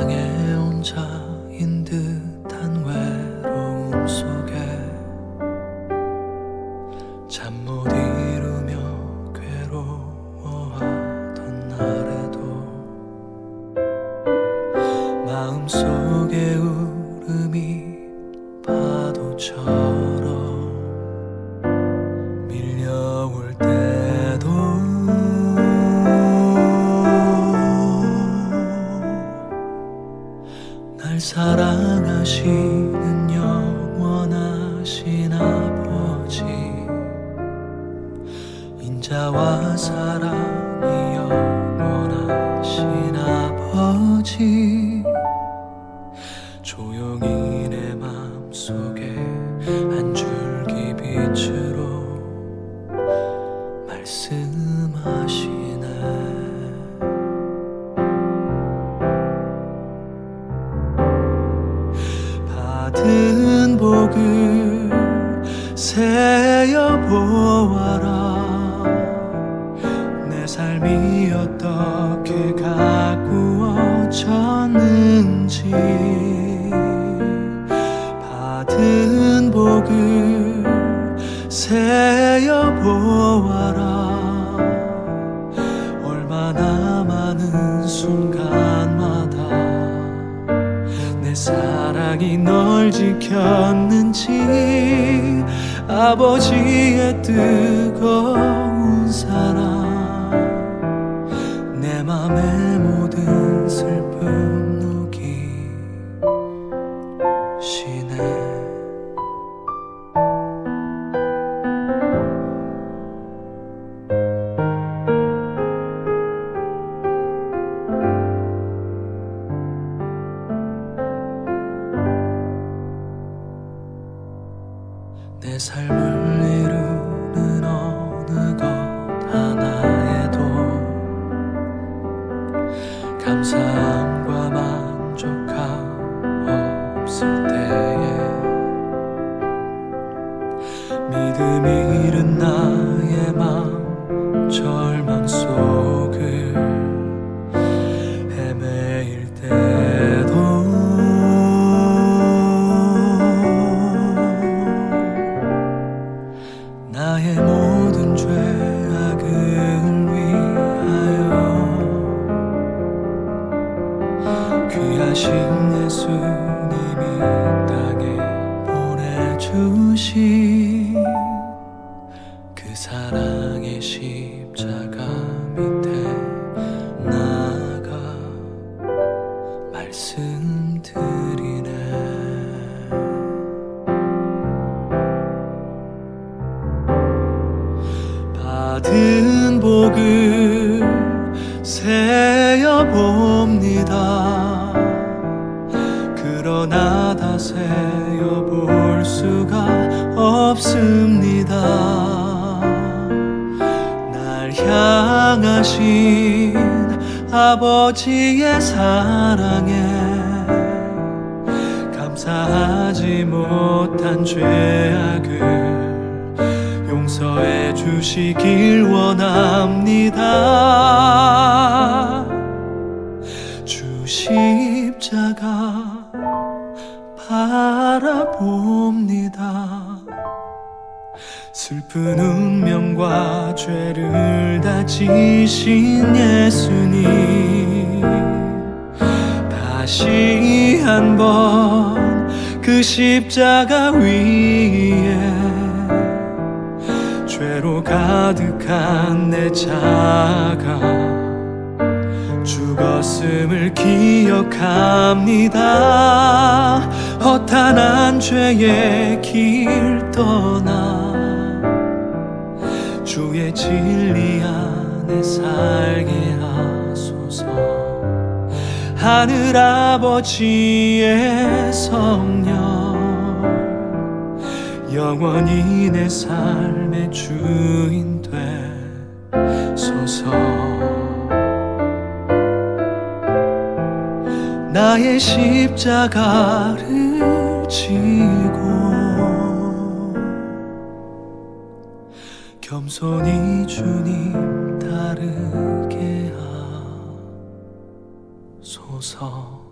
세상에 혼자인 듯한 외 사랑하시는 영원하신 아버지. 인자와 사랑 받은 복을 세어 보아라. 내 삶이 어떻게 가꾸어졌는지. 받은 복을 세어 보아라 널 지켰는지 아버지의 뜨거운 사랑 내 맘의 내 삶을 이루는 어느 것 하나에도 감사 나의 모든 죄악을 위하여. 귀하신 받은 복을 세어 봅니다. 그러나 다 세어 볼 수가 없습니다. 날 향하신 아버지의 사랑에 감사하지 못한 죄악을 용서해 주시길 원합니다. 주 십자가 바라봅니다. 슬픈 운명과 죄를 다 지신 예수님 다시 한번 그 십자가 위에 가득한 내 자가 죽었음을 기억합니다. 허탄한 죄의 길 떠나 주의 진리 안에 살게 하소서. 하늘 아버지의 성령 영원히 내 삶의 주인 되소서. 나의 십자가를 지고 겸손히 주님 따르게 하소서.